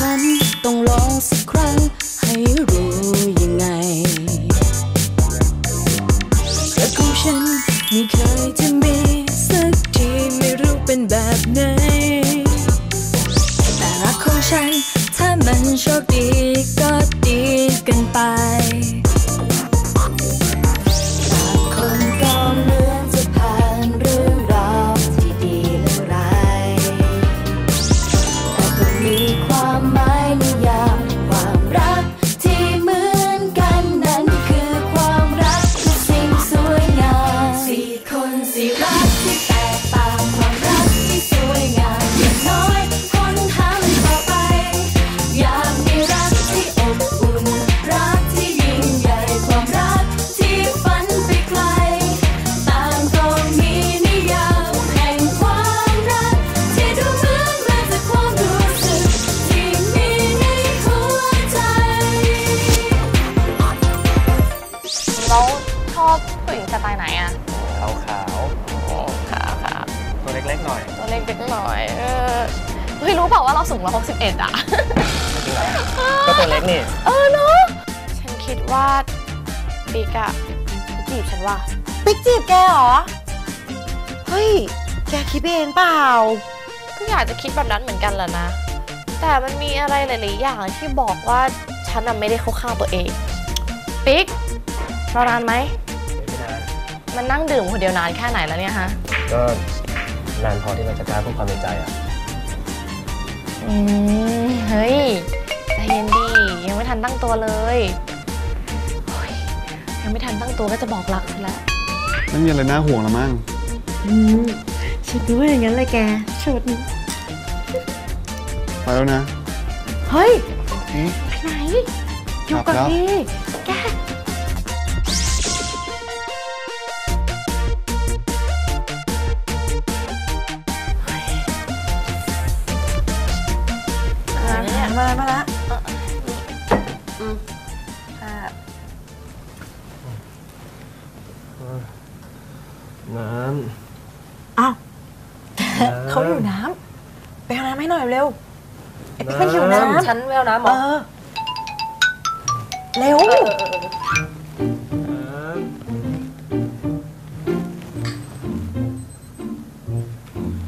ฉันต้องลองสักครั้งให้รู้ยังไงรักของฉันไม่เคยจะมีสักทีไม่รู้เป็นแบบไหน แต่รักของฉันถ้ามันโชคดีก็ดี ตัวเล็กเล็กหน่อยเออเฮ้ยรู้เปล่าว่าเราสูงร้อยหกสิบเอ็ดอะจริงเหรอก็ตัวเล็กนี่ เออเนาะฉันคิดว่าบิ๊กอะจีบฉันว่าปิ๊กจีบแกเหรอ เฮ้ย แกคิดไปเองเปล่า ก็อยากจะคิดแบบนั้นเหมือนกันแหละนะ แต่มันมีอะไรหลาย ๆ อย่างที่บอกว่าฉันน่ะไม่ได้เข้าข้างตัวเองปิ๊กรอนานไหมไม่นานมันนั่งดื่มคนเดียวนานแค่ไหนแล้วเนี่ยฮะ ก็ นานพอที่เราจะกล้าพูดความในใจอะ อืม เฮ้ยใจเย็นดียังไม่ทันตั้งตัวเลยโอ้ยยังไม่ทันตั้งตัวก็จะบอกรักซะแล้ว ไม่มีอะไรน่าห่วงแล้วมั้งอืมฉันดูว่าอย่างนั้นเลยแกชุดไปแล้วนะ เฮ้ยเอ๊ะไปไหน อยู่กลักับบแล้วดีแก เขาอยู่น้ำไปเอาน้ำให้หน่อยเร็วไอ้ปิ๊กมันหิวน้ำฉันแววน้ำหมเอออเร็ว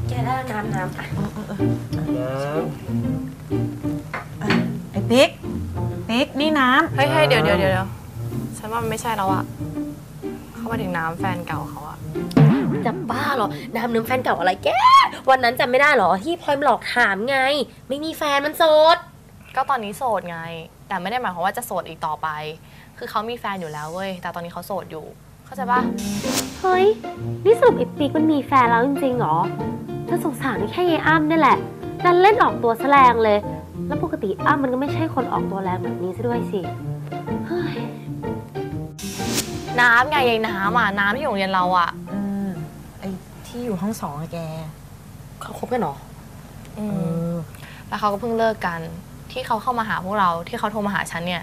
แกได้น้ำน้ำอะน้ไอ้ปิ๊กปิ๊กนี่น้ำเฮ้ยเฮ้ยเดี๋ยวเดี๋ยวเดี๋ยวฉันว่ามันไม่ใช่แล้วอะเข้ามาถึงน้ำแฟนเก่าเขาอะ จะบ้าเหรอ น้ำนึมแฟนเก่าอะไรแก วันนั้นจำไม่ได้เหรอที่พลอยมาหลอกถามไง ไม่มีแฟนมันโสด ก็ตอนนี้โสดไง แต่ไม่ได้หมายความว่าจะโสดอีกต่อไป คือเขามีแฟนอยู่แล้วเว้ย แต่ตอนนี้เขาโสดอยู่ เข้าใจปะเฮ้ย นี่สรุปไอ้ปิ๊กมันมีแฟนแล้วจริงๆเหรอถ้าสงสารแค่ยายอ้ำนี่แหละ ดันเล่นออกตัวแสแรงเลย แล้วปกติอ้ำมันก็ไม่ใช่คนออกตัวแรงแบบนี้ซะด้วยสิ เฮ้ย น้ำไงยายน้ำอะ น้ำที่โรงเรียนเราอะเออไอ้ ที่อยู่ห้องสองอะแก เขาคบกันเหรออืเอมอแล้วเขาก็เพิ่งเลิกกัน ที่เขาเข้ามาหาพวกเราที่เขาโทรมาหาฉันเนี่ย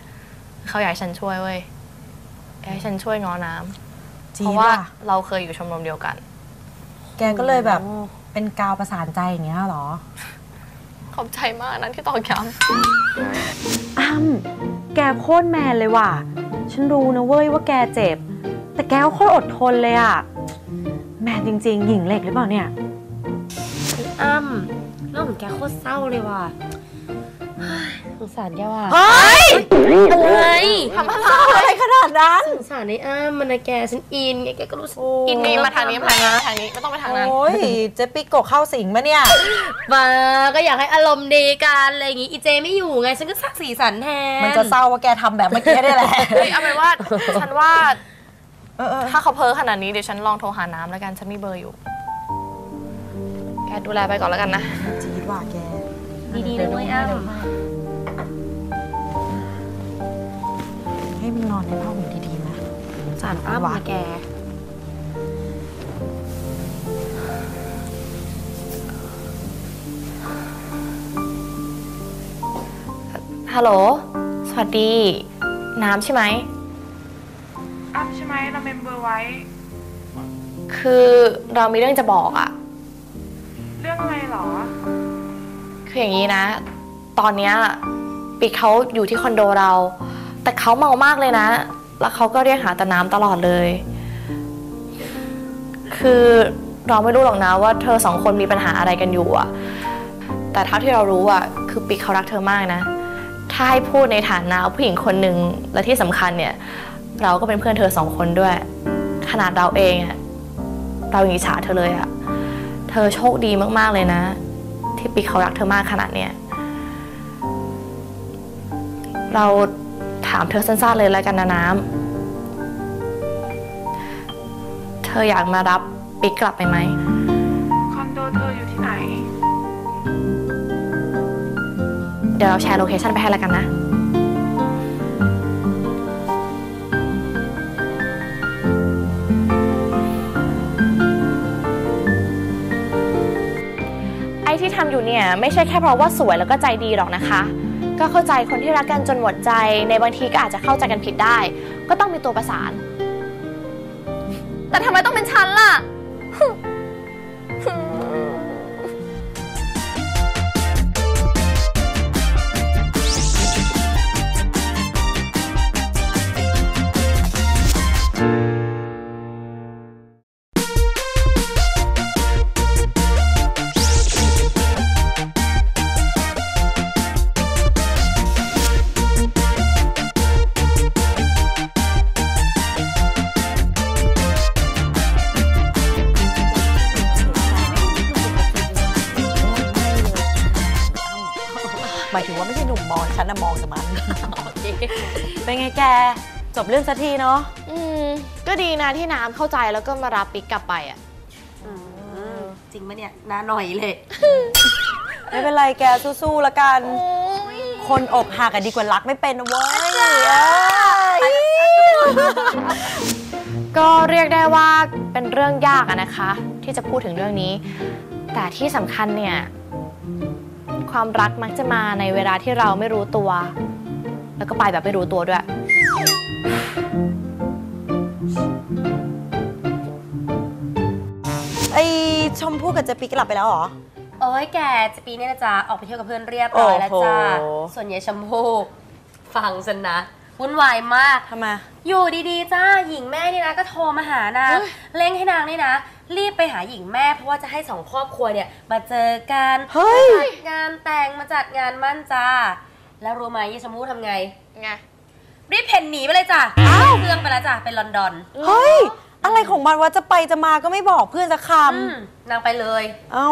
เขาอยากให้ฉันช่วยเว้ยอยากให้ฉันช่วยง้อน้ำจีเพดราะว่าว่ะเราเคยอยู่ชมรมเดียวกัน แกก็เลยแบบเป็นกาวประสานใจอย่างเงี้ยเหรอ ขอบใจมากนั้นที่ตอกย้อ้ำแกโคตรแมนเลยว่ะ ฉันรู้นะเว้ยว่าแกเจ็บ แต่แกก็โคตรอดทนเลยอะ แมนจริง ๆ หญิงเหล็กหรือเปล่าเนี่ยไอ้อ้ำเรื่องของแกโคตรเศร้าเลยว่ะเฮ้ยสงสารแกว่ะเฮ้ยอะไรำทำอะไรอะไรขนาดนั้น สงสารไอ้อ้ำมันนะแกฉันอินไงแกก็รู้สึกโอ้อินนี่มาทางนี้มาทางนี้มาทางนี้ไม่ต้องไปทางนั้นโอ้ยเจ๊ปิโกะเข้าสิงมาเนี่ย มาก็อยากให้อารมณ์ดีกันอะไรอย่างงี้อีเจไม่อยู่ไงฉันก็สร้างสีสันแทนมันจะเศร้าว่าแกทำแบบเมื่อกี้ได้แหละ เฮ้ยเอาเป็นว่าฉันว่า เออเออถ้าเขาเพ้อขนาดนี้เดี๋ยวฉันลองโทรหาน้ำแล้วกัน ฉันมีเบอร์อยู่ แกดูแลไปก่อนแล้วกันนะ จีดว่าแกดีๆนะเว้ยอ้ำให้มันนอนในผ้าห่มดีๆนะสารอ้ำนะแก ฮัลโหล สวัสดี น้ำใช่ไหม อ้ำใช่ไหมเราเมมเบอร์ไว้ คือเรามีเรื่องจะบอกอะเรื่องอะไรหรอ คืออย่างนี้นะ ตอนเนี้ยปีเขาอยู่ที่คอนโดเรา แต่เขาเมามากเลยนะ แล้วเขาก็เรียกหาแต่น้ำตลอดเลย คือเราไม่รู้หรอกนะว่าเธอสองคนมีปัญหาอะไรกันอยู่อะแต่เท่าที่เรารู้อะคือปีเขารักเธอมากนะ ถ้าให้พูดในฐานะผู้หญิงคนหนึ่งและที่สำคัญเนี่ย เราก็เป็นเพื่อนเธอสองคนด้วย ขนาดเราเองอะเรายังอิจฉาเธอเลยอะเธอโชคดีมากๆเลยนะ ที่ปีเขารักเธอมากขนาดเนี้ยเราถามเธอสั้นๆเลยแล้วกันนะน้ำเธออยากมารับปิ๊กกลับไปไหมคอนโดเธออยู่ที่ไหน เดี๋ยวเราแชร์โลเคชั่นไปให้แล้วกันนะ ที่ทำอยู่เนี่ยไม่ใช่แค่เพราะว่าสวยแล้วก็ใจดีหรอกนะคะ ก็เข้าใจคนที่รักกันจนหมดใจ ในบางทีก็อาจจะเข้าใจกันผิดได้ ก็ต้องมีตัวประสาน แต่ทำไมต้องเป็นฉันล่ะ ฉันนะมองแต่มันเป็นไงแก จบเรื่องสักทีเนาะอืมก็ดีนะที่น้ำเข้าใจแล้วก็มารับปิ๊กกลับไปอะจริงปะเนี่ยหน้าหน่อยเลย ไม่เป็นไรแกสู้ๆละกัน คนอกหักอะดีกว่ารักไม่เป็นนะเว้ยเอ้ยก็เรียกได้ว่าเป็นเรื่องยากอะนะคะ ที่จะพูดถึงเรื่องนี้ แต่ที่สำคัญเนี่ย ความรักมักจะมาในเวลาที่เราไม่รู้ตัว แล้วก็ไปแบบไม่รู้ตัวด้วย ไอชมพู่กับเจปิกกลับไปแล้วเหรอ โอ้ยแกจะปีนี้นะจ๊ะ ออกไปเที่ยวกับเพื่อนเรียบร้อยแล้วจ้า โอ้โห ส่วนใหญ่ชมพู่ฟังฉันนะ วุ่นวายมาก ทำไม อยู่ดีๆ จ้าหญิงแม่นี่นะก็โทรมาหานางเร่งให้นางนี่นะ รีบไปหาหญิงแม่เพราะว่าจะให้สองครอบครัวเนี่ยมาเจอกันเฮ้ยมาจัดงานแต่งมาจัดงานมั่นจ้า แล้วรู้ไหมยายชมพู่ทำไง ไง รีบเพ่นหนีไปเลยจ้ะอ้าวเครื่องไปแล้วจ้ะไปลอนดอน เฮ้ย อะไรของมันว่าจะไปจะมาก็ไม่บอกเพื่อนจะคอืมนางไปเลยำเอ้า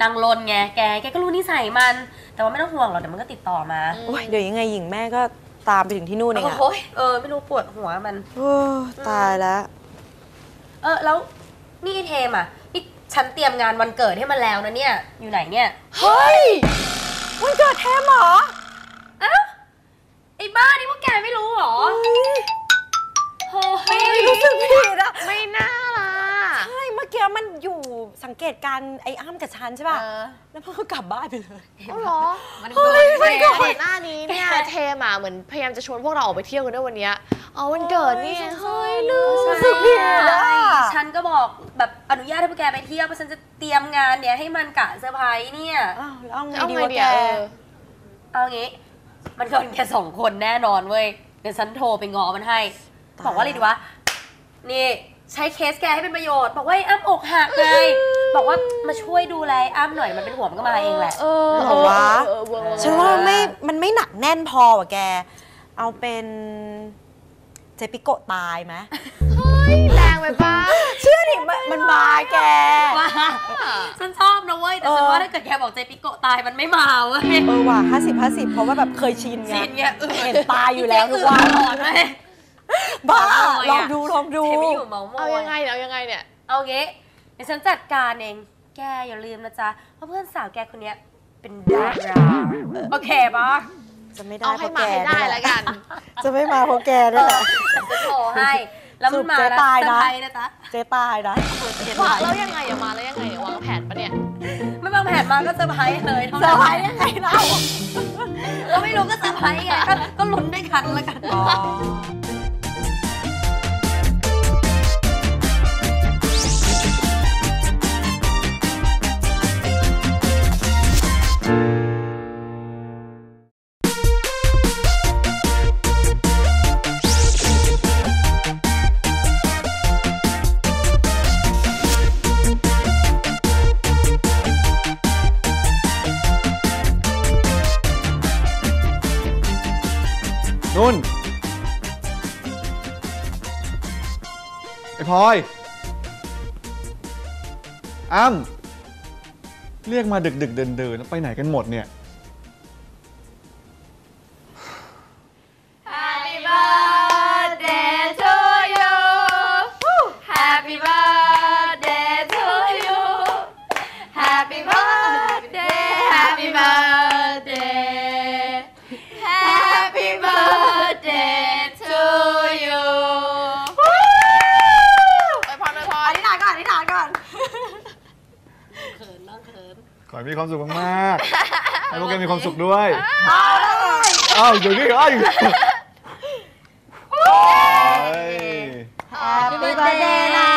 นางลนไงแกแกก็รู้นิสัยมัน แต่ว่าไม่ต้องห่วงหรอกเดี๋ยวมันก็ติดต่อมาโอ้ยเดี๋ยวยังไงหญิงแม่ก็ ตามไปถึงที่นู่นเองอะโอ้ยเออไม่รู้ปวดหัวมันโอ้ตายแล้ว เออแล้วนี่ไอเทมอะนี่ฉันเตรียมงานวันเกิดให้มันแล้วนะเนี่ย อยู่ไหนเนี่ย เฮ้ย วันเกิดแทมเหรออ้าวไอ้บ้านี่พวกแกไม่รู้เหรอโอ้ยรู้สึกผิดอะไม่น่าล่ะใช่เมื่ อกี้มันอยู่สังเกตการณ์ไอ้อ้ำกับฉันใช่ป่ะ เออ แล้วมันก็กลับบ้านไปเลย อ๋อเหรอมันเฮ้ยเกิวันดเกิดแกหน้านี้เนี่ยเทมอะเหมือนพยายามจะชวนพวกเราออกไปเที่ยวกันด้วยวันเนี้ยอ๋อวันเกิดนี่เฮ้ยลืมรู้สึกผิดอะ ฉันก็บอกแบบอนุญาตให้พวกแกไปเที่ยวเพราะฉันจะเตรียมงานเนี่ยให้มันกะเซอร์ไพรส์เนี่ย อ้าวแล้วเอาไงเอาดีไงวะดีแกอะเออ เอางี้ มันเกินแค่สองคนแน่นอนเว้ย เดี๋ยวฉันโทรไปงอมันให้ตายบอกว่าอะไรดีวะ นี่ ใช้เคสแกให้เป็นประโยชน์ บอกว่าไอ้อ้ำอกหักไงบอกว่ามาช่วยดูแลไอ้อ้ำหน่อยมันเป็นห่วงมันก็มาเองแหละ เออเหรอวะเออเออเออฉันว่าไม่ มันไม่หนักแน่นพอว่ะแก เอาเป็นเจปิโกะตายไหมแรงไปปะเชื่อดิมันมันมาแก ว่าฉันชอบนะเว้ย แต่ฉันเออว่าถ้าเกิดแกบอกเจปิโกะตายมันไม่มาเว้ยเออว่ะห้าสิบห้าสิบเพราะว่าแบบเคยชินไงชินไงเออเห็นตายอยู่แล้วทุกวัน ตลอดเลย บ้าเมาส์มอยลองอะดูลองดูเทปไม่อยู่เมาส์มอยเอายังไงเนี่ยเอายังไงเนี่ยเอางี้เดี๋ยวฉันจัดการเอง แกอย่าลืมนะจ๊ะเพราะเพื่อนสาวแกคนเนี้ยเป็นดาราโอเคปะจะไม่ได้เอาให้เพระมาให้แกได้เนี่ยแล้วกันจะไม่มาเพราะแกนี่แหละ จะโทรให้ แล้วมันมาสรุปเจ๊แล้วตายนะเซอร์ไพรส์นะจ๊ะเจ๊ตายนะมาแล้วยังไงอะมาแล้วยังไงเนี่ยวางแผนปะเนี่ยไม่วางแผนมาก็เซอร์ไพรส์เลยเท่าเซอนั้นร์ไพรส์ยังไงเล่าเราไม่รู้ก็เซอร์ไพรส์ไงก็ก็ลุ้นด้วยกันแล้วกันนุ่น เรียกมาดึกดึกๆเดินเดินๆแล้วไปไหนกันหมดเนี่ย อให้มีความสุขมากๆให้พวกแกมีความสุขด้วยอ้าวเดี๋ยวนี้เอ้ยเฮ้ย Happy birthday นะ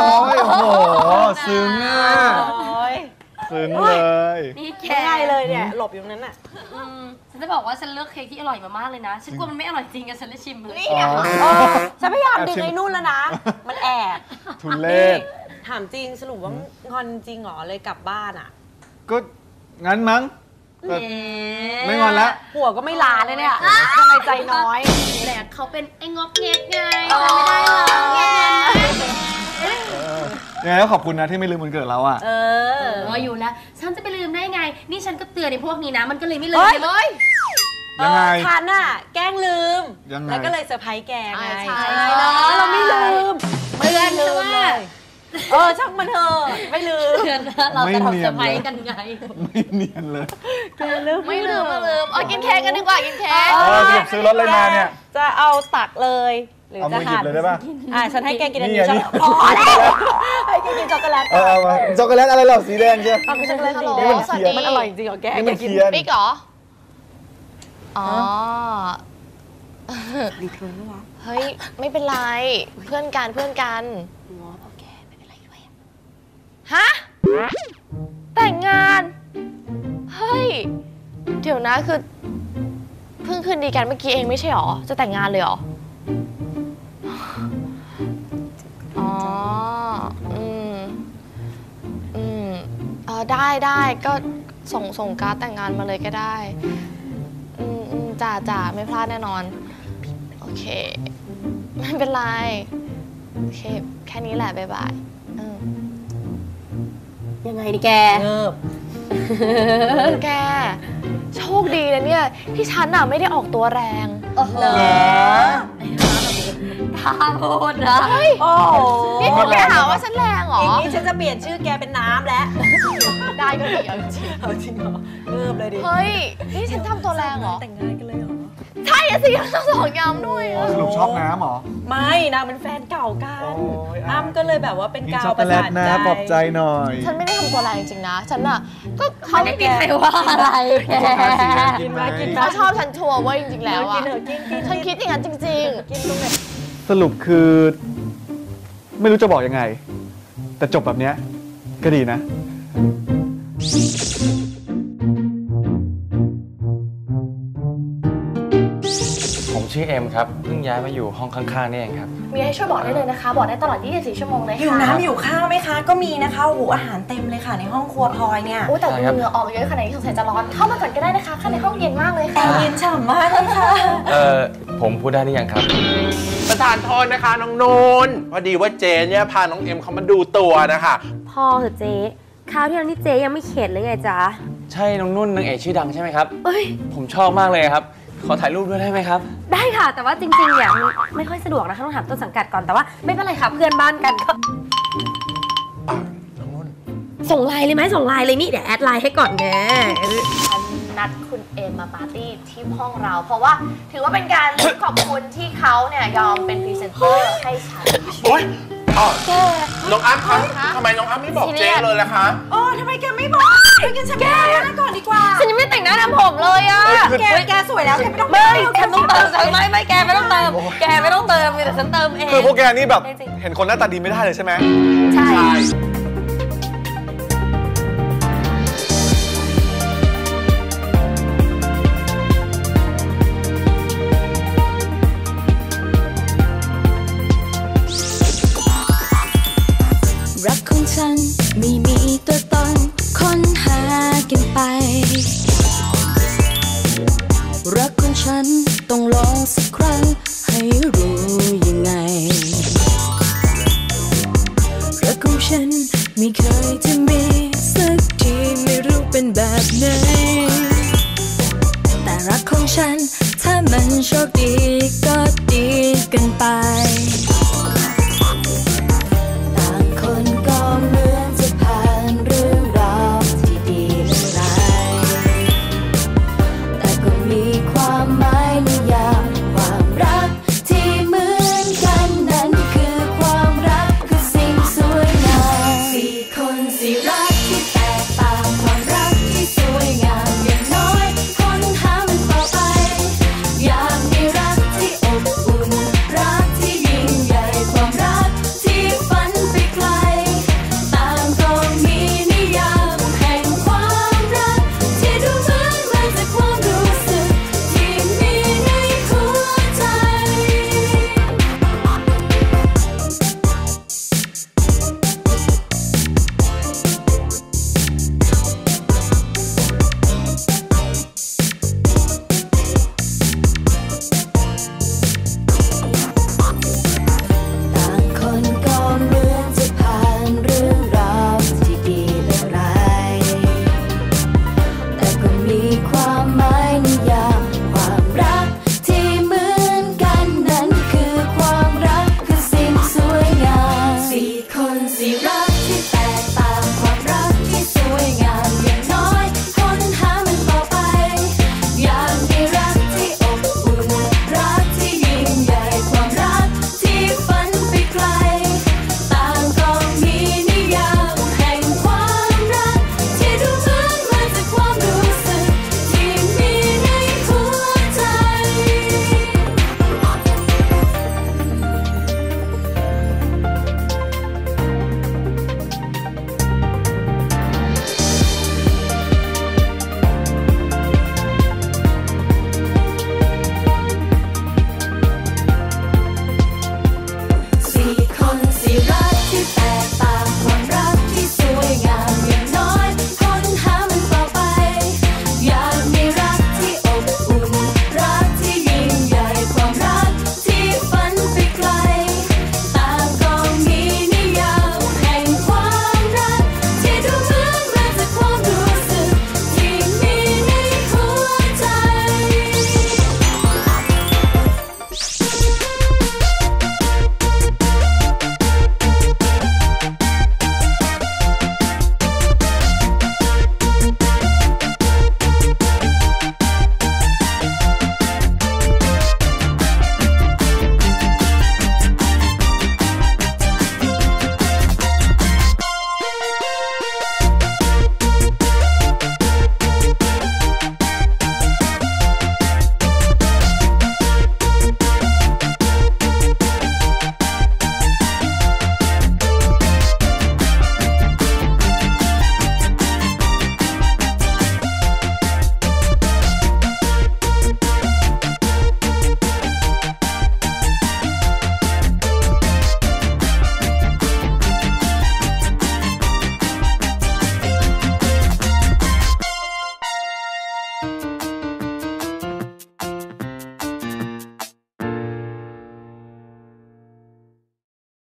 โอ้ยโอ้โหซึ้งอะโอ้ยซึ้งเลยนี่แกง่ายเลยเนี่ย หลบอยู่ตรงนั้นน่ะ อืมฉันจะบอกว่าฉันเลือกเค้กที่อร่อยมามากเลยนะ ฉันกลัวมันไม่อร่อยจริงอะฉันเลยชิมเลย อ๋อเออฉันพยายามดึงไอ้นู่นแล้วนะ มันแอบ ทุเลศถามจริงสรุปว่างอนจริงเหรอเลยกลับบ้านอะก็งั้นมั้งแต่เอ๊ะไม่งอนละหัวก็ไม่ลาเลยเนี่ยทำไมใจน้อยแหละเขาเป็นไอ้งอกเงกไงทำไม่ได้หรอกเงี้ยเออยังไงก็ขอบคุณนะที่ไม่ลืมวันเกิดเราอะ เออเอออยู่แล้ว ฉันจะไปลืมได้ไง นี่ฉันก็เตือนในพวกนี้นะ มันก็เลยไม่ลืเฮ้มยเลยยังไงเออฉันน่ะ แกล้งลืมยังไงแล้วก็เลยเซอร์ไพรส์แกไงใช่ใช่เนาะเราไม่ลืม ไม่เตือนลืใช่มว่าเลย เออช่างมันเถอะไม่ลืมเตือนนะเราจะทำเซอร์ไพรส์กันไง ไม่เนียนเลยแกลืมไม่ลืมไม่ลืมเอากินเค้กกันดีกว่ากินเค้กเออสรุปซื้อรถอะไรมาเนี่ย จะเอาตักเลยหรือเอาจะมือหยิหั่บนเลยได้ป่ะอ่าฉันให้แกกินอันนี่นี้ไงช็อกโกแลตพอแล้วให้แกกินช็อกโกแลตเออเอามาช็อกโกแลตอะไรเหรอสีแดงใช่เอากินช็อกโกแลตสีฮัลแดโหลงสวัสดีมันอร่อยจริงเหรอแกนี่มันแกกินเทียนปิ๊กเหรออ๋อดีเกินวะเฮ้ยไม่เป็นไรเพื่อนกันเพื่อนกันฮะ แต่งงาน เฮ้ย เดี๋ยวนะคือ เพิ่งคืนดีกันเมื่อกี้เองไม่ใช่หรอ จะแต่งงานเลยหรอ อ๋อ อืม อืมเออได้ได้ก็ส่งส่งการ์ดแต่งงานมาเลยก็ได้ อืมอืมจ่าจ่าไม่พลาดแน่นอน โอเค ไม่เป็นไร โอเค แค่นี้แหละ บ๊ายบาย ยังไงดิแก เงิบแก โชคดีนะเนี่ย ที่ฉันน่ะไม่ได้ออกตัวแรง โอ้โหท้าโพดนะโอ้โหนี่พวกแกหาว่าฉันแรงเหรอ อย่างนี้ฉันจะเปลี่ยนชื่อแกเป็นน้ำแล้ว ได้ก็ดีเอาจริงเอาจริงเหรอเงิบเลยดิ เฮ้ย นี่ฉันทำตัวแรงเหรอ แต่งงานกันเลยเหรอ ใช่อะสิทั้งสองยำด้วยอะสรุปชอบน้ำเหรอ ไม่นางเป็นแฟนเก่ากันโอ้ยอ้ำ อ้ำก็เลยแบบว่าเป็นกินกาช็วอกโกประแลตสานนะใจปลอบใจหน่อยฉันไม่ได้ทำตัวแรงจริงๆนะ ฉันน่ะก็เขาไม่มีใครว่าอะไรแกกินไหมกินไหมเขาชอบฉันชัวร์เว้ยจริงๆแล้วกิอะนเถอะกินกินฉันคิดอย่างนั้นจริง กินตรงไหนสรุปคือ ไม่รู้จะบอกยังไง แต่จบแบบเนี้ยก็ดีนะผ เอ็มครับเพิ่งย้ายมาอยู่ห้องข้างๆนี่เองครับๆมีให้ช่วยบอกได้เลยนะคะ บอกได้ตลอด 24 ชั่วโมงเลยหิวค่ะน้ำหิวข้าวไหมคะ ก็มีนะคะโอ้โหอาหารเต็มเลยค่ะในห้องครัวพลอยเนี่ยโอ้แต่ใช่ดูครับเหงื่อออกเยอะขนาดนี้สงสัยจะร้อน เข้ามาก่อนก็ได้นะคะข้างในห้องเย็นมากเลยแอค่ะ ร์เย็นฉ่ำมากเลยค่ะ เออผมพูดได้หรือยังครับ ประธานโทษนะคะน้องนูนพอดีว่าเจนเนี่ยพาน้องเอ็มเขามาดูตัวนะคะพอเถอะเจ๊คราวที่แล้วนี่เจ๊ยังไม่เข็ดเลยไงจ๊ะ ใช่น้องนุ่นนางเอกชื่อดังใช่ไหมครับ เอ้ย ผมชอบมากเลยครับค ขอถ่ายรูปด้วยได้ไหมครับ ได้ค่ะ แต่ว่าจริงๆเนี่ยมันไม่ค่อยสะดวกนะคะต้องถามต้นสังกัดก่อนแต่ว่าไม่เป็นไรค่ะเพื่อนบ้านกันก็ส่งไลน์เลยไหมส่งไลน์เลยนี่เดี๋ยวแอดไลน์ให้ก่อนแกฉันนัดคุณเอมมาปาร์ตี้ที่ห้องเรา เพราะว่าถือว่าเป็นการขอบคุณที่เขาเนี่ยยอมเป็นพรีเซนเตอร์ให้ฉัน โอ๊ย อ้าวแกน้องอ้ำคะทำไมน้องอ้ำไม่บอกเจ๊เลยล่ะคะโอ้ทำไมแกไม่บอกไปกันฉันไปแต่งหน้าก่อนดีกว่า ฉันยังไม่แต่งหน้าทำผมเลยอะแกแกสวยแล้วแกไม่ต้องไม่ฉันต้องเติมฉันไม่ไม่แกไม่ต้องเติม แกไม่ต้องเติมมีแต่ฉันเติมเอง คือพวกแกนี่แบบจริงเห็นคนหน้าตาดีไม่ได้เลยใช่ไหมๆใช่ใช่ ต้องลองสักครั้ง ให้รู้ยังไงรักของฉันไม่เคยจะมีสักทีไม่รู้เป็นแบบไหน แต่รักของฉัน ถ้ามันโชคดีก็ดีกันไป